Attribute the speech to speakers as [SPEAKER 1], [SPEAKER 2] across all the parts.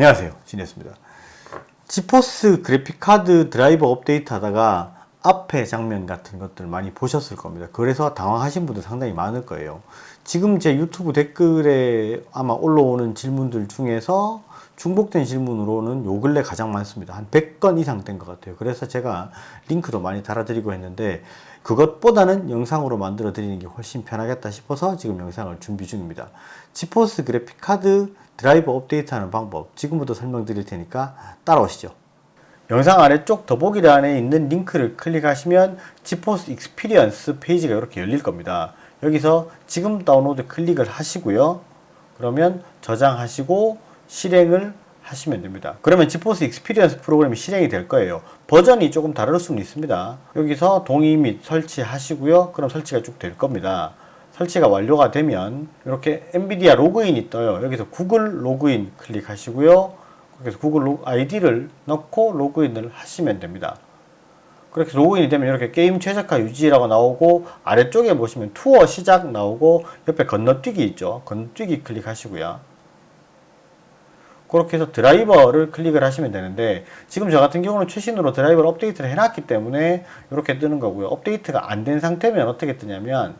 [SPEAKER 1] 안녕하세요. 진이었습니다. 지포스 그래픽카드 드라이버 업데이트 하다가 앞에 장면 같은 것들 많이 보셨을 겁니다. 그래서 당황하신 분들 상당히 많을 거예요. 지금 제 유튜브 댓글에 아마 올라오는 질문들 중에서 중복된 질문으로는 요 근래 가장 많습니다. 한 100건 이상 된 것 같아요. 그래서 제가 링크도 많이 달아드리고 했는데 그것보다는 영상으로 만들어 드리는 게 훨씬 편하겠다 싶어서 지금 영상을 준비 중입니다. 지포스 그래픽 카드 드라이버 업데이트 하는 방법 지금부터 설명드릴 테니까 따라오시죠. 영상 아래 쪽 더보기란에 있는 링크를 클릭하시면 지포스 익스피리언스 페이지가 이렇게 열릴 겁니다. 여기서 지금 다운로드 클릭을 하시고요. 그러면 저장하시고 실행을 하시면 됩니다. 그러면 지포스 익스피리언스 프로그램이 실행이 될 거예요. 버전이 조금 다를 수는 있습니다. 여기서 동의 및 설치하시고요. 그럼 설치가 쭉 될 겁니다. 설치가 완료가 되면 이렇게 엔비디아 로그인이 떠요. 여기서 구글 로그인 클릭하시고요. 그래서 구글 로- 아이디를 넣고 로그인을 하시면 됩니다. 그렇게 로그인이 되면 이렇게 게임 최적화 유지라고 나오고 아래쪽에 보시면 투어 시작 나오고 옆에 건너뛰기 있죠. 건너뛰기 클릭하시고요. 그렇게 해서 드라이버를 클릭을 하시면 되는데 지금 저 같은 경우는 최신으로 드라이버를 업데이트를 해놨기 때문에 이렇게 뜨는 거고요. 업데이트가 안 된 상태면 어떻게 뜨냐면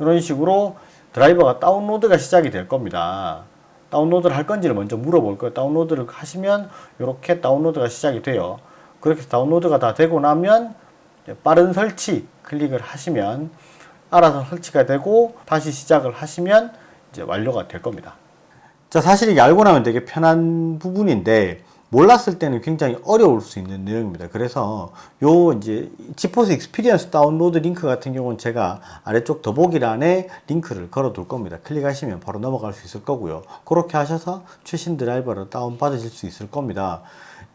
[SPEAKER 1] 이런 식으로 드라이버가 다운로드가 시작이 될 겁니다. 다운로드를 할 건지를 먼저 물어볼 거예요. 다운로드를 하시면 이렇게 다운로드가 시작이 돼요. 그렇게 다운로드가 다 되고 나면 빠른 설치 클릭을 하시면 알아서 설치가 되고 다시 시작을 하시면 이제 완료가 될 겁니다. 자, 사실 이게 알고 나면 되게 편한 부분인데 몰랐을 때는 굉장히 어려울 수 있는 내용입니다. 그래서 요 이제 지포스 익스피리언스 다운로드 링크 같은 경우는 제가 아래쪽 더보기란에 링크를 걸어 둘 겁니다. 클릭하시면 바로 넘어갈 수 있을 거고요. 그렇게 하셔서 최신 드라이버를 다운 받으실 수 있을 겁니다.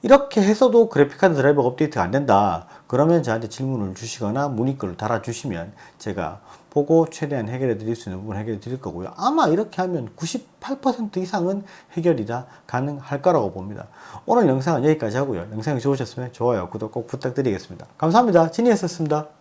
[SPEAKER 1] 이렇게 해서도 그래픽카드 드라이버 업데이트가 안 된다. 그러면 저한테 질문을 주시거나 문의글을 달아주시면 제가 보고 최대한 해결해 드릴 수 있는 부분 해결해 드릴 거고요. 아마 이렇게 하면 98% 이상은 해결이 다 가능할 거라고 봅니다. 오늘 영상은 여기까지 하고요. 영상이 좋으셨으면 좋아요, 구독 꼭 부탁드리겠습니다. 감사합니다. 진이었습니다.